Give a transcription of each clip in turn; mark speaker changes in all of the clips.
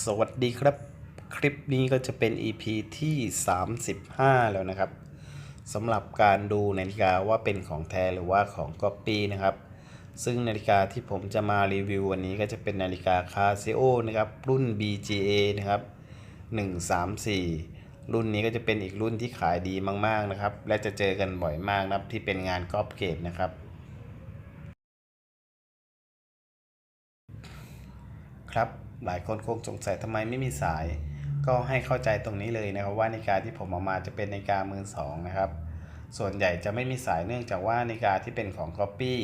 Speaker 1: สวัสดีครับ คลิปนี้ก็จะเป็น EP ที่ 35 แล้วนะครับสำหรับการดูนาฬิกาว่าเป็นของแท้หรือว่าของก๊อปปี้นะครับ ซึ่งนาฬิกาที่ผมจะมารีวิววันนี้ก็จะเป็นนาฬิกา Casio นะครับ รุ่น BGA นะครับ 134 รุ่นนี้ก็จะเป็นอีกรุ่นที่ขายดีมาก ๆ นะครับ และจะเจอกันบ่อยมากนะครับที่เป็นงานก๊อปเกตนะครับครับ หลายคนคงสงสัยทำไมไม่มีสาย ก็ให้เข้าใจตรงนี้เลยนะครับว่านาฬิกาที่ผมเอามาจะเป็นนาฬิกามือสองนะครับ ส่วนใหญ่จะไม่มีสายเนื่องจากว่านาฬิกาที่เป็นของ Copy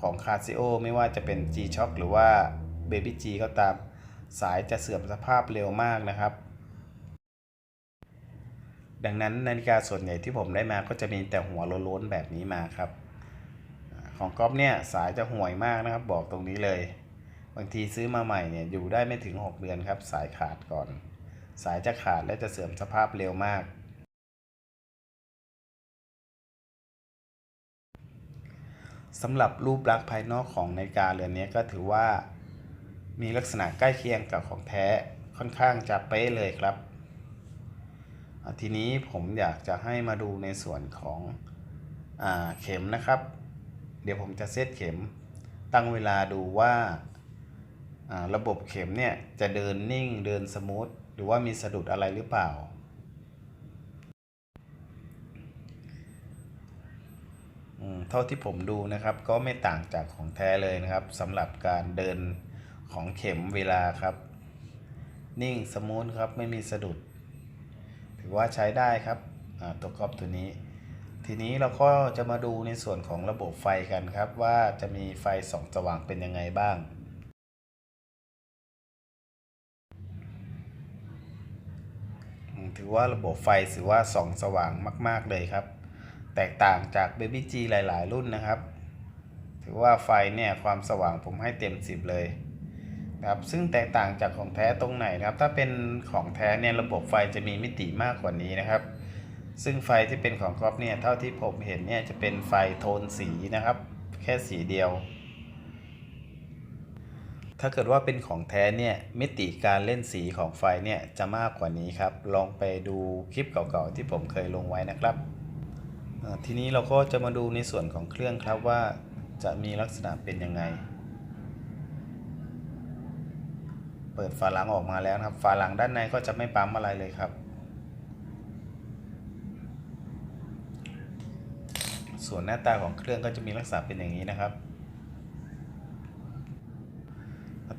Speaker 1: ของ Casio ไม่ว่าจะเป็น G-Shock หรือว่า Baby G ก็ตามสายจะเสื่อมสภาพเร็วมากนะครับ ดังนั้นนาฬิกาส่วนใหญ่ที่ผมได้มาก็จะมีแต่หัวโล้นๆแบบนี้มาครับ ของก๊อฟเนี่ยสายจะห่วยมากนะครับบอกตรงนี้เลย บางทีซื้อมาใหม่เนี่ยอยู่ได้ไม่ถึง 6 เดือนครับ สายขาดก่อน สายจะขาดและจะเสื่อมสภาพเร็วมาก สำหรับรูปลักษณ์ภายนอกของนาฬิกาเรือนนี้ก็ถือว่า มีลักษณะใกล้เคียงกับของแท้ค่อนข้างจะเป๊ะเลยครับ ทีนี้ผมอยากจะให้มาดูในส่วนของอเข็มนะครับ เดี๋ยวผมจะเซตเข็มตั้งเวลาดูว่า ระบบเข็มเนี่ยจะเดินนิ่งเดินสมูทหรือว่ามีสะดุดอะไรหรือเปล่า เท่าที่ผมดูนะครับก็ไม่ต่างจากของแท้เลยนะครับสำหรับการเดินของเข็มเวลาครับ นิ่งสมูทครับไม่มีสะดุด ถือว่าใช้ได้ครับตัวกรอบตัวนี้ ทีนี้เราก็จะมาดูในส่วนของระบบไฟกันครับ ว่าจะมีไฟส่องสว่างเป็นยังไงบ้าง อืม ถือว่าระบบไฟถือว่าส่องสว่างมาก ๆเลยครับ แตกต่างจาก Baby G หลาย ๆ รุ่นนะครับ ถือว่าไฟเนี่ยความสว่างผมให้เต็ม 10 เลยนะครับซึ่งแตกต่างจากของแท้ตรงไหนนะครับ ถ้าเป็นของแท้เนี่ยระบบไฟจะมีมิติมากกว่านี้นะครับ ซึ่งไฟที่เป็นของก๊อฟเนี่ยเท่าที่ผมเห็นเนี่ยจะเป็นไฟโทนสีนะครับ แค่สีเดียว ถ้าเกิดว่าเป็นของแท้เนี่ยมิติการเล่นสีของไฟเนี่ยจะมากกว่านี้ครับ ลองไปดูคลิปเก่าๆที่ผมเคยลงไว้นะครับ ทีนี้เราก็จะมาดูในส่วนของเครื่องครับว่าจะมีลักษณะเป็นยังไง เปิดฝาหลังออกมาแล้วครับ ฝาหลังด้านในก็จะไม่ปั๊มอะไรเลยครับ ส่วนหน้าตาของเครื่องก็จะมีลักษณะเป็นอย่างนี้นะครับ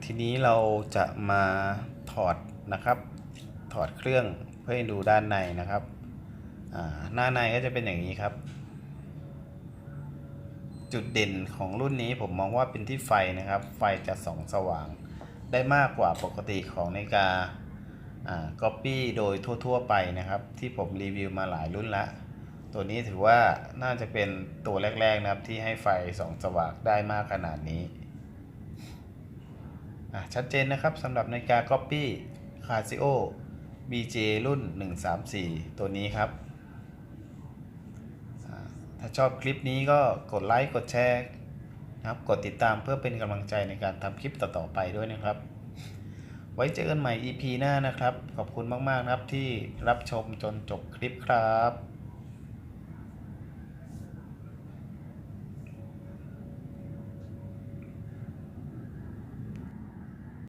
Speaker 1: ทีนี้เราจะมาถอดนะครับ ถอดเครื่องเพื่อให้ดูด้านในนะครับหน้าในก็จะเป็นอย่างนี้ครับ จุดเด่นของรุ่นนี้ผมมองว่าเป็นที่ไฟนะครับ ไฟจะส่องสว่าง ได้มากกว่าปกติของนาฬิกาอ่าก๊อปปี้โดยทั่ว ๆ ไปนะครับ ที่ผมรีวิวมาหลายรุ่นละตัวนี้ถือว่าน่าจะเป็นตัวแรก ๆ นะครับที่ให้ไฟส่องสว่างได้มากขนาดนี้ อะชัดเจนนะครับสำหรับนาฬิกา Copy Casio BJ รุ่น 134 ตัวนี้ครับ ถ้าชอบคลิปนี้ก็กดไลค์ กดแชร์นะครับ กดติดตามเพื่อเป็นกำลังใจในการทำคลิปต่อ ๆ ไปด้วยนะครับ ไว้เจอกันใหม่ EP หน้านะครับ ขอบคุณมาก ๆ นะครับที่รับชมจนจบคลิปครับ